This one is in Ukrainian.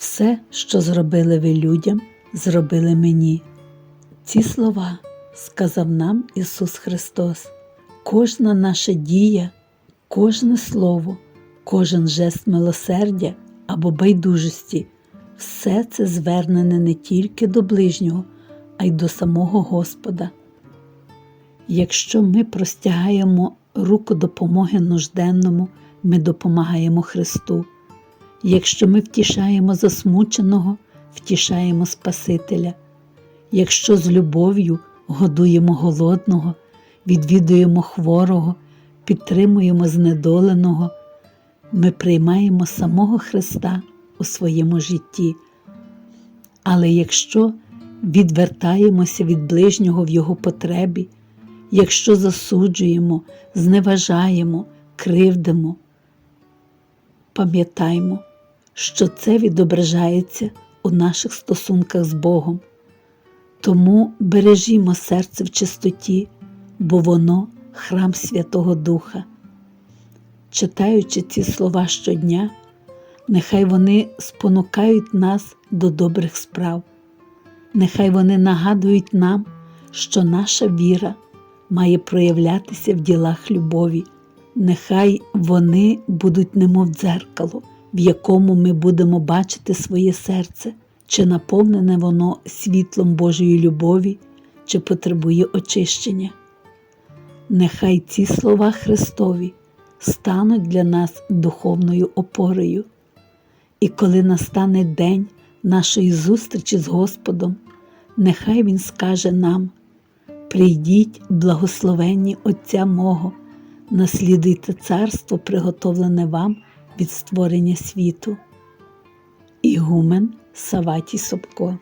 Все, що зробили ви людям, зробили мені. Ці слова сказав нам Ісус Христос. Кожна наша дія, кожне слово, кожен жест милосердя або байдужості, все це звернене не тільки до ближнього, а й до самого Господа. Якщо ми простягаємо руку допомоги нужденному, ми допомагаємо Христу. Якщо ми втішаємо засмученого, втішаємо Спасителя. Якщо з любов'ю годуємо голодного, відвідуємо хворого, підтримуємо знедоленого, ми приймаємо самого Христа у своєму житті. Але якщо відвертаємося від ближнього в його потребі, якщо засуджуємо, зневажаємо, кривдимо, пам'ятаймо, що це відображається у наших стосунках з Богом. Тому бережімо серце в чистоті, бо воно храм Святого Духа. Читаючи ці слова щодня, нехай вони спонукають нас до добрих справ, нехай вони нагадують нам, що наша віра має проявлятися в ділах любові, нехай вони будуть немов дзеркало, в якому ми будемо бачити своє серце, чи наповнене воно світлом Божої любові, чи потребує очищення. Нехай ці слова Христові стануть для нас духовною опорою. І коли настане день нашої зустрічі з Господом, нехай Він скаже нам: Прийдіть, благословенні Отця мого, наслідуйте царство, приготовлене вам від створення світу. Ігумен Саватій Собко